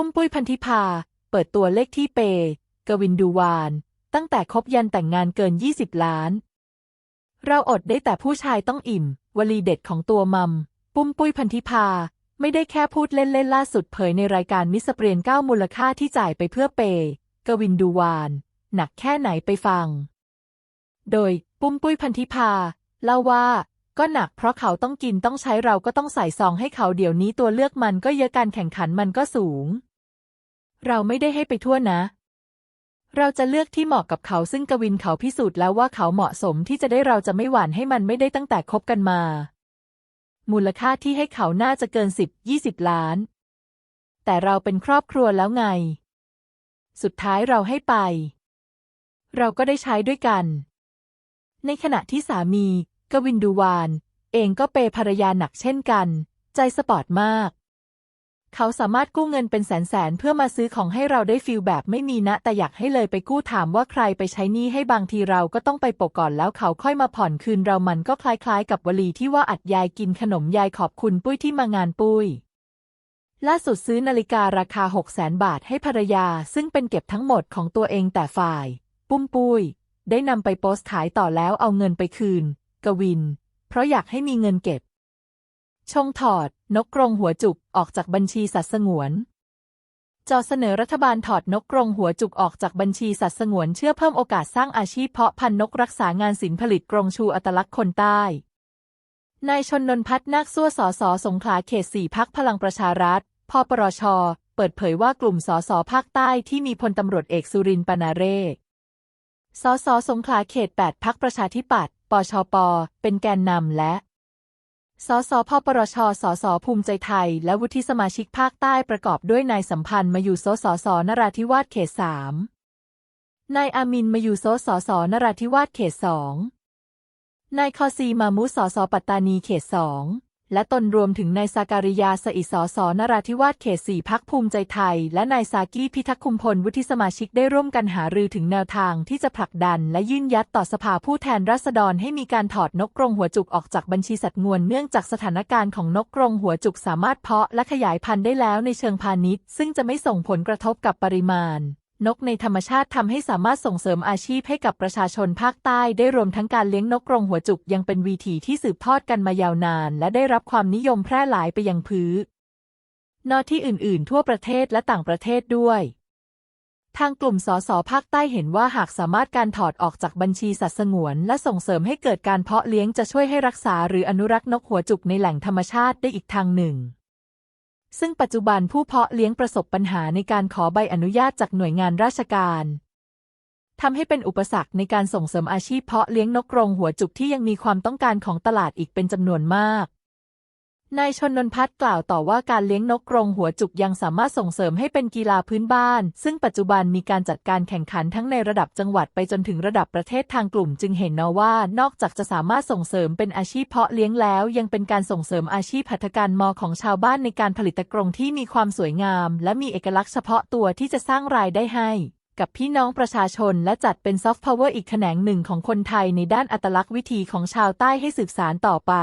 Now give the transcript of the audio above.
ปุ้มปุ้ยพันธิพา เปิดตัวเลขที่เป กวินดูวาน ตั้งแต่คบยันแต่งงานเกิน 20 ล้าน เราอดได้แต่ผู้ชายต้องอิ่ม วลีเด็ดของตัวมัม ปุ้มปุ้ยพันธิพา ไม่ได้แค่พูดเล่นๆล่าสุดเผยในรายการมิสเปรียนเก้ามูลค่าที่จ่ายไปเพื่อเป กวินดูวาน หนักแค่ไหนไปฟัง โดยปุ้มปุ้ยพันธิพาเล่าว่าก็หนักเพราะเขาต้องกินต้องใช้เราก็ต้องใส่ซองให้เขาเดี๋ยวนี้ตัวเลือกมันก็เยอะการแข่งขันมันก็สูง เราไม่ได้ให้ไปทั่วนะ เราจะเลือกที่เหมาะกับเขาซึ่งกวินเขาพิสูจน์แล้วว่าเขาเหมาะสมที่จะได้เราจะไม่หวานให้มันไม่ได้ตั้งแต่คบกันมา มูลค่าที่ให้เขาน่าจะเกินสิบยี่สิบล้าน แต่เราเป็นครอบครัวแล้วไง สุดท้ายเราให้ไป เราก็ได้ใช้ด้วยกัน ในขณะที่สามี กวินดูวาน เองก็เปย์ภรรยาหนักเช่นกัน ใจสปอร์ตมาก เขาสามารถกู้เงินเป็นแสนๆ เพื่อมาซื้อของให้เราได้ฟิลแบบไม่มีนะ แต่อยากให้เลยไปกู้ถามว่าใครไปใช้หนี้ให้บางทีเราก็ต้องไปปะก่อนแล้วเขาค่อยมาผ่อนคืนเรามันก็คล้ายๆ กับวลีที่ว่าอัดยายกินขนมยายขอบคุณปุ้ยที่มางานปุ้ย ล่าสุดซื้อนาฬิการาคา6 0แสนบาทให้ภรรยา ซึ่งเป็นเก็บทั้งหมดของตัวเองแต่ฝ่าย ปุ้มปุ้ย ได้นำไปโพสต์ขายต่อแล้วเอาเงินไปคืน กวิน เพราะอยากให้มีเงินเก็บ ชงถอด นกกรงหัวจุกออกจากบัญชีสัตว์สงวน จอเสนอรัฐบาลถอดนกกรงหัวจุกออกจากบัญชีสัตว์สงวนเชื่อเพิ่มโอกาสสร้างอาชีพเพาะพันธุ์นกรักษางานศิลป์ผลิตกรงชูอัตลักษณ์คนใต้ นายชนนนพัฒน์นาคซั่วสสสงขลาเขตสี่พักพลังประชารัฐพปรช เปิดเผยว่ากลุ่มสสภาคใต้ที่มีพลตำรวจเอกสุรินปนาเรศสสสงขลาเขต 8 พักประชาธิปัตย์ ปชป เป็นแกนนำและ สสพปรช สสภูมิใจไทย และวุฒิสมาชิกภาคใต้ประกอบด้วยนายสัมพันธ์มาอยู่โซสสนราธิวาสเขตสามนายอามินมาอยู่โซสสนราธิวาสเขตสองนายคอซีมามุสสปัตตานีเขตสอง และตนรวมถึงนายซาการิยาสอิสอสนราธิวาสเขตสี่พักภูมิใจไทย และนายซากี้พิทักษ์คุมพลวุฒิสมาชิกได้ร่วมกันหารือถึงแนวทางที่จะผลักดัน และยื่นยัดต่อสภาผู้แทนราษฎรให้มีการถอดนกกรงหัวจุกออกจากบัญชีสัตว์งวนเนื่องจากสถานการณ์ของนกกรงหัวจุกสามารถเพาะและขยายพันธุ์ได้แล้วในเชิงพาณิชย์ ซึ่งจะไม่ส่งผลกระทบกับปริมาณ นกในธรรมชาติทำให้สามารถส่งเสริมอาชีพให้กับประชาชนภาคใต้ได้รวมทั้งการเลี้ยงนกกรงหัวจุกยังเป็นวีถีที่สืบทอดกันมายาวนาน และได้รับความนิยมแพร่หลายไปยังพื้นนอที่อื่น ๆ ทั่วประเทศและต่างประเทศด้วย ทางกลุ่มสสภาคใต้เห็นว่าหากสามารถการถอดออกจากบัญชีสัตว์สงวน และส่งเสริมให้เกิดการเพาะเลี้ยงจะช่วยให้รักษาหรืออนุรักษ์นกหัวจุกในแหล่งธรรมชาติได้อีกทางหนึ่ง ซึ่งปัจจุบันผู้เพาะเลี้ยงประสบปัญหาในการขอใบอนุญาตจากหน่วยงานราชการทำให้เป็นอุปสรรคในการส่งเสริมอาชีพเพาะเลี้ยงนกกรงหัวจุกที่ยังมีความต้องการของตลาดอีกเป็นจำนวนมาก นายชนนนพัฒน์กล่าวต่อว่าการเลี้ยงนกกรงหัวจุกยังสามารถส่งเสริมให้เป็นกีฬาพื้นบ้าน ซึ่งปัจจุบันมีการจัดการแข่งขันทั้งในระดับจังหวัดไปจนถึงระดับประเทศทางกลุ่ม จึงเห็นนะว่า นอกจากจะสามารถส่งเสริมเป็นอาชีพเพาะเลี้ยงแล้ว ยังเป็นการส่งเสริมอาชีพหัตถการมอของชาวบ้านในการผลิตตะกรงที่มีความสวยงาม และมีเอกลักษณ์เฉพาะตัวที่จะสร้างรายได้ให้กับพี่น้องประชาชนและจัดเป็นซอฟต์พาวเวอร์อีกแขนงหนึ่งของคนไทยในด้านอัตลักษณ์วิถีของชาวใต้ให้สืบสานต่อไป